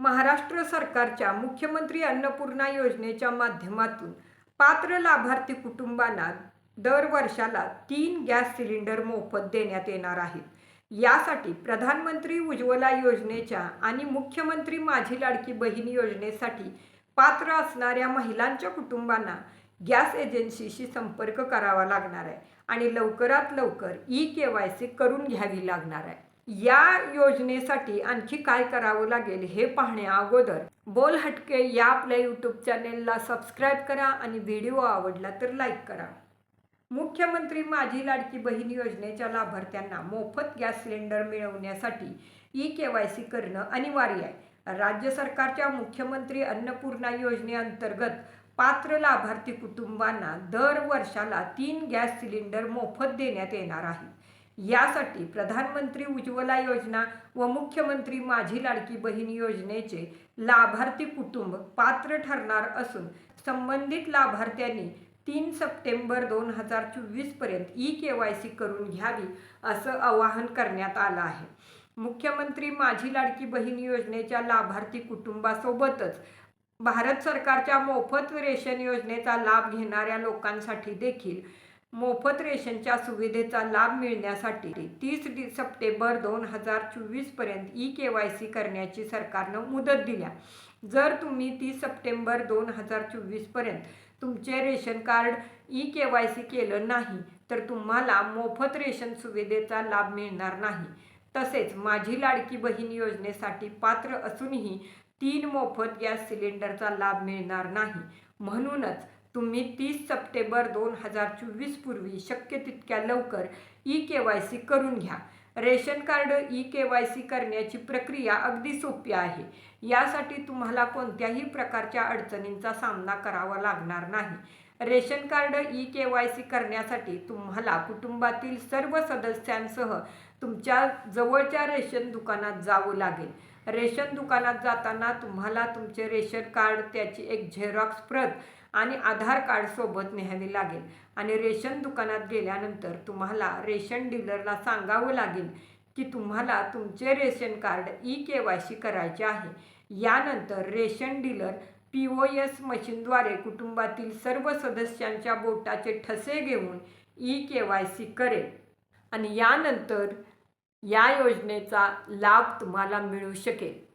महाराष्ट्र सरकारच्या मुख्यमंत्री अन्नपूर्णा योजनेच्या माध्यमातून पात्र लाभार्थी कुटुंबांना दर वर्षाला तीन गॅस सिलेंडर मोफत देण्यात येणार आहेत. यासाठी प्रधानमंत्री उज्ज्वला योजनेच्या आणि मुख्यमंत्री माझी लाडकी बहीण योजनेसाठी पात्र असणाऱ्या महिलांच्या कुटुंबांना गॅस एजन्सीशी संपर्क करावा लागणार आहे आणि लवकरात लवकर ई के वाय सी करून घ्यावी लागणार आहे. या योजनेसाठी आणखी काय करावं लागेल हे पाहण्या अगोदर बोल हटके या आपल्या यूट्यूब चॅनेलला सबस्क्राईब करा आणि व्हिडिओ आवडला तर लाईक करा. मुख्यमंत्री माझी लाडकी बहीण योजनेच्या लाभार्थ्यांना मोफत गॅस सिलेंडर मिळवण्यासाठी ई के वाय सी करणं अनिवार्य आहे. राज्य सरकारच्या मुख्यमंत्री अन्नपूर्णा योजनेअंतर्गत पात्र लाभार्थी कुटुंबांना दर वर्षाला तीन गॅस सिलेंडर मोफत देण्यात येणार आहे. यासाठी प्रधानमंत्री उज्ज्वला योजना व मुख्यमंत्री माझी लाडकी बहीण योजनेचे लाभार्थी कुटुंब पात्र ठरणार असून संबंधित लाभार्थ्यांनी तीन सप्टेंबर दोन हजार चोवीसपर्यंत ई के वाय सी करून घ्यावी असं आवाहन करण्यात आलं आहे. मुख्यमंत्री माझी लाडकी बहीण योजनेच्या लाभार्थी कुटुंबासोबतच भारत सरकारच्या मोफत रेशन योजनेचा लाभ घेणाऱ्या लोकांसाठी देखील मोफत रेशनच्या सुविधेचा लाभ मिळण्यासाठी तीस सप्टेंबर दोन हजार चोवीसपर्यंत ई के वाय सी करण्याची सरकारनं मुदत दिल्या. जर तुम्ही तीस सप्टेंबर दोन हजार चोवीसपर्यंत तुमचे ration card e K Y C केलं नाही तर तुम्हाला मोफत रेशन सुविधेचा लाभ मिळणार नाही. तसेच माझी लाडकी बहीण योजनेसाठी पात्र असूनही तीन मोफत गॅस सिलेंडरचा लाभ मिळणार नाही. म्हणूनच तुम्ही तीस सप्टेंबर दोन हजार चोवीसपूर्वी शक्य तितक्या लवकर ई के वाय सी करून घ्या. Ration card e K Y C करण्याची प्रक्रिया अगदी सोपी आहे. यासाठी तुम्हाला कोणत्याही प्रकारच्या अडचणींचा सामना करावा लागणार नाही. Ration card e K Y C करण्यासाठी तुम्हाला कुटुंबातील सर्व सदस्यांसह तुमच्या जवळच्या रेशन दुकानात जावं लागेल. रेशन दुकानात जाताना तुम्हाला तुमचे रेशन कार्ड त्याची एक झेरॉक्स प्रत आणि आधार कार्ड सोबत लागेल. आणि रेशन दुकानात गेल्यानंतर तुम्हाला रेशन डीलरला सांगावं लागेल की तुम्हाला तुमचे ration card e K Y C करायचे आहे. यानंतर ration dealer P O S मशीनद्वारे कुटुंबातील सर्व सदस्यांच्या बोटाचे ठसे घेऊन ई के वाय सी करेल. आणि यानंतर या योजनेचा लाभ तुम्हाला मिळू शकेल.